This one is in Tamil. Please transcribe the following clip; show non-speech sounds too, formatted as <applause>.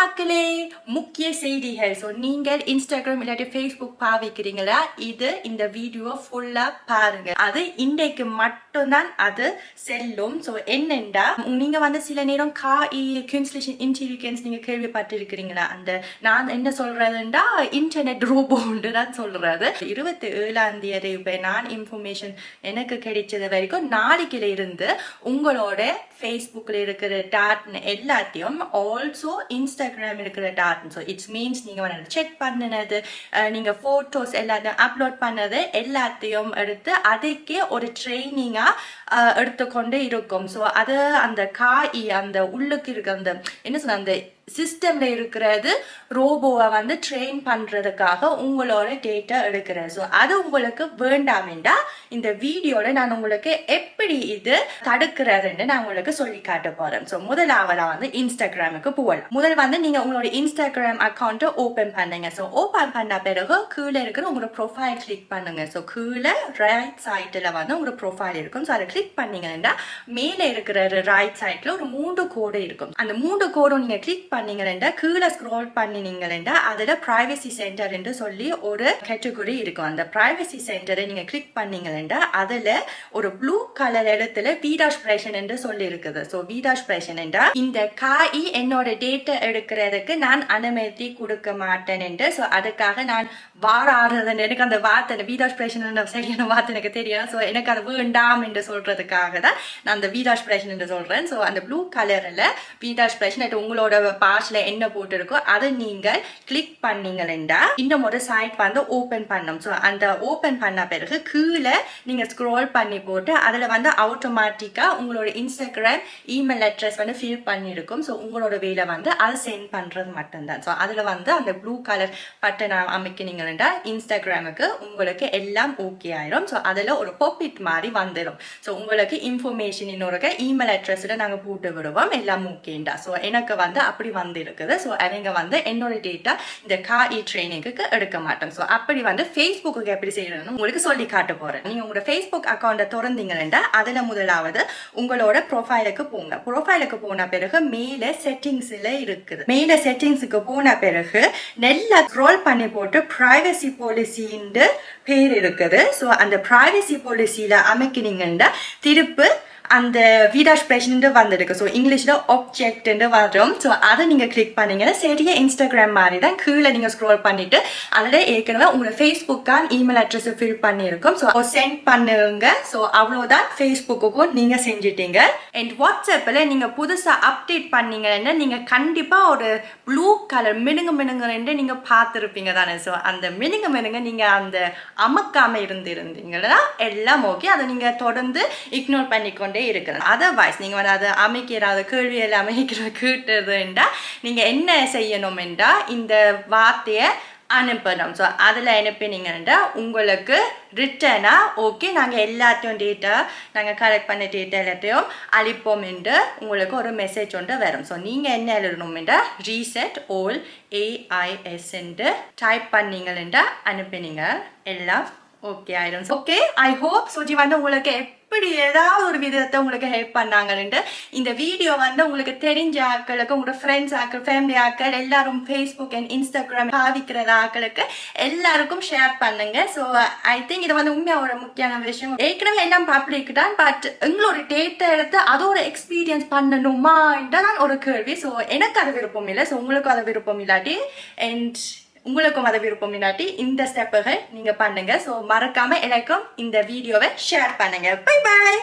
மக்களே முக்கிய செய்திகள். ஸோ நீங்கள் இன்ஸ்டாகிராம் இல்லாட்டி ஃபேஸ்புக் பாவிக்கிறீங்களா? இது இந்த வீடியோ ஃபுல்லா பாருங்க. அது இன்றைக்கு மட்டும்தான் அது செல்லும். ஸோ என்னென்றா நீங்க வந்து சில நேரம் காஇ künstliche இன்டெலிஜென்ஸ் நீங்க கேள்விப்பட்டிருக்கிறீங்களா? அந்த நான் என்ன சொல்றதுண்டா? இன்டர்நெட் ரோபோன்னு தான் சொல்றது. இருபத்தி ஏழாம் தேதி இப்போ நான் இன்ஃபர்மேஷன் எனக்கு கிடைச்சது வரைக்கும் நாளைக்குல இருந்து உங்களோட ஃபேஸ்புக்கில் இருக்கிற டாட் எல்லாத்தையும் ஆல்சோ இன்ஸ்டாகிராம் இருக்கிற டார்ட் ஸோ இட்ஸ் மீன்ஸ் நீங்கள் வந்து செக் பண்ணினது அஹ், நீங்க ஃபோட்டோஸ் எல்லாத்தையும் அப்லோட் பண்ணது எல்லாத்தையும் எடுத்து அதுக்கே ஒரு ட்ரைனிங்காக எடுத்துக்கொண்டு இருக்கும். ஸோ அது அந்த காய் அந்த உள்ளுக்கு இருக்க அந்த என்ன சொல்ல அந்த சிஸ்டம்ல இருக்கிறது ரோபோவை வந்து ட்ரெயின் பண்றதுக்காக உங்களோட டேட்டா எடுக்கிறது. ஸோ அது உங்களுக்கு வேண்டாமெண்டா இந்த வீடியோல நான் உங்களுக்கு எப்படி இது தடுக்கிறதுன்னு நான் உங்களுக்கு சொல்லி காட்ட போறேன். ஸோ முதலாவதா வந்து இன்ஸ்டாகிராமுக்கு போகலாம் முதல் வந்து நீங்க உங்களோட இன்ஸ்டாகிராம் அக்கௌண்ட்டை ஓபன் பண்ணுங்க. ஸோ ஓபன் பண்ண பிறகு கீழே இருக்கிற உங்களோட ப்ரொஃபைல் கிளிக் பண்ணுங்க. ஸோ கீழே ரைட் சைட்டில் வந்து உங்களோட ப்ரொஃபைல் இருக்கும். ஸோ அதை கிளிக் பண்ணீங்கன்னா மேலே இருக்கிற ரைட் சைட்ல ஒரு மூன்று கோடு இருக்கும். அந்த மூன்று கோடும் நீங்க கிளிக் பண்ணீங்கன்னா கீழே ஸ்க்ரோல் பண்ணினீங்கன்னா அதுல பிரைவசி சென்டர் என்று சொல்லி ஒரு கேட்டகரி இருக்கும். அந்த பிரைவசி சென்டரை நீங்கள் கிளிக் பண்ணீங்கன்னா அதில் ஒரு ப்ளூ கலர் இடத்துல வீடாஸ்பிரேஷன் என்று சொல்லி இருக்குது. ஸோ வீடாஸ்பிரேஷன் என்றா இந்த காய் என்னோட டேட்டா எடுக்கிறதுக்கு நான் அனுமதி கொடுக்க மாட்டேன் என்று. ஸோ அதுக்காக நான் வாராடுறது எனக்கு அந்த வார்த்தை வீடாஸ்பிரேஷன் சரியான வார்த்தை எனக்கு தெரியும் ஸோ எனக்கு அது வேண்டாம் என்று சொல்றதுக்காக தான் நான் அந்த வீடாஸ்பிரேஷன் என்று சொல்றேன். ஸோ அந்த ப்ளூ கலரில் வீடாஷ் பிரேஷன் உங்களோட பாஸ்ல என்ன போட்டிருக்கோ அதை நீங்கள் கிளிக் பண்ணீங்கன்னா இந்த ஒரு சைட் வந்து ஓபன் பண்ணும். ஸோ அந்த ஓபன் பண்ண பிறகு கீழே நீங்க ஸ்க்ரோல் பண்ணி போட்டு அதுல வந்து ஆட்டோமேட்டிக்கா உங்களோட இன்ஸ்டாகிராம் இமெயில் அட்ரஸ் வந்து ஃபில் பண்ணியிருக்கும். ஸோ உங்களோட வேலை வந்து அதை சென்ட் பண்றது மட்டும்தான். ஸோ அதுல வந்து அந்த ப்ளூ கலர் பட்டனை அமைக்கினீங்கன்னா இன்ஸ்டாகிராமுக்கு உங்களுக்கு எல்லாம் ஓகே ஆயிரும். ஸோ அதுல ஒரு பொப்பிட் மாதிரி வந்துடும் ஸோ உங்களுக்கு இன்ஃபர்மேஷன் இன்னொரு இமெயில் அட்ரஸ்ல நாங்கள் போட்டு விடுவோம். எல்லாம் ஓகேண்டா ஸோ எனக்கு வந்து அப்படி வந்து இருக்குது ஸோ அவங்க வந்து என்னோட டேட்டா இந்த காஇ ட்ரைனிங்க்கு எடுக்க மாட்டோம். ஸோ அப்படி வந்து ஃபேஸ்புக்கு எப்படி செய்யணும்னு உங்களுக்கு சொல்லி காட்ட போறேன். நீங்க உங்களோட ஃபேஸ்புக் அக்கௌண்ட்டை திறந்தீங்கன்னா அதுல முதலாவது உங்களோட ப்ரொஃபைலுக்கு போங்க. ப்ரொஃபைலுக்கு போன பிறகு மேல செட்டிங்ஸ்ல இருக்குது. மேல செட்டிங்ஸுக்கு போன பிறகு நல்லா ஸ்க்ரோல் பண்ணி போட்டு ப்ரைவசி பாலிசின்னு பேர் இருக்குது. ஸோ அந்த ப்ரைவசி பாலிசியில அமைக்கினீங்கன்னா திருப்பு அந்த வீடாஸ்பிரேஷன் வந்திருக்கு. ஸோ இங்கிலீஷில் ஆப்ஜெக்ட்னு வரும். ஸோ அதை நீங்கள் கிளிக் பண்ணீங்கன்னா சரியா இன்ஸ்டாகிராம் மாதிரி தான் கீழே நீங்கள் ஸ்க்ரோல் பண்ணிவிட்டு அதில் ஏற்கனவே உங்களோட ஃபேஸ்புக்கான இமெயில் அட்ரஸை ஃபில் பண்ணியிருக்கும். ஸோ சென்ட் பண்ணுங்க. ஸோ அவ்வளோதான் ஃபேஸ்புக்குக்கும் நீங்கள் செஞ்சிட்டீங்க. அண்ட் வாட்ஸ்அப்பில் நீங்கள் புதுசாக அப்டேட் பண்ணீங்கன்னா நீங்கள் கண்டிப்பாக ஒரு ப்ளூ கலர் மினுங்க மினுங்குன்னு நீங்கள் பார்த்துருப்பீங்க தானே. ஸோ அந்த மினுங்க மினுங்க நீங்கள் அந்த அமக்காமல் இருந்திருந்தீங்கன்னா எல்லாம் ஓகே அதை நீங்கள் தொடர்ந்து இக்னோர் பண்ணிக்கொண்டே இருக்கிறது. அதர்வைஸ் நீங்கள் வந்து அதை அமைக்கிற அதை கேள்வி எல்லாம் அமைக்கிற <laughs> கேட்டுறதுண்டா நீங்கள் என்ன செய்யணும் என்றா இந்த வார்த்தையை அனுப்பணும். ஸோ அதில் அனுப்பினீங்கன்னா உங்களுக்கு ரிட்டனாக ஓகே நாங்கள் எல்லாத்தையும் டேட்டா நாங்கள் கலெக்ட் பண்ண டேட்டா எல்லாத்தையும் அளிப்போம் என்று உங்களுக்கு ஒரு மெசேஜ் ஒன்று வரும். ஸோ நீங்கள் என்ன எழுதணும்ன்றா ரீசெட் ஓல் ஏஐஎஸ் என்று டைப் பண்ணீங்கன்னா அனுப்பினீங்க. எல்லாம் ஓகே ஆயிரும். ஓகே ஐ ஹோப் சுஜி வந்து உங்களுக்கு எப்படி ஏதாவது ஒரு விதத்தை உங்களுக்கு ஹெல்ப் பண்ணாங்கன்ட்டு இந்த வீடியோ வந்து உங்களுக்கு தெரிஞ்ச ஆட்களுக்கு உங்களோட ஃப்ரெண்ட்ஸ் ஆக்கள் ஃபேமிலி ஆக்கள் எல்லாரும் ஃபேஸ்புக் அண்ட் இன்ஸ்டாகிராம் பாவிக்கிற ஆட்களுக்கு எல்லாருக்கும் ஷேர் பண்ணுங்க. ஸோ ஐ திங்க் இது வந்து உண்மையாக ஒரு முக்கியமான விஷயம். ஏற்கனவே எல்லாம் பப்ளிக் தான் பட் எங்களோட டேட்டை எடுத்து அதோட எக்ஸ்பீரியன்ஸ் பண்ணணுமா தான் ஒரு கேள்வி. ஸோ எனக்கு அது விருப்பம் இல்லை. ஸோ உங்களுக்கும் அது விருப்பம் இல்லாட்டி அண்ட் உங்களுக்கும் அதை விருப்பம் இல்லாட்டி இந்த ஸ்டெப்புகள் நீங்க பண்ணுங்க. ஸோ மறக்காம எனக்கும் இந்த வீடியோவை ஷேர் பண்ணுங்க. Bye bye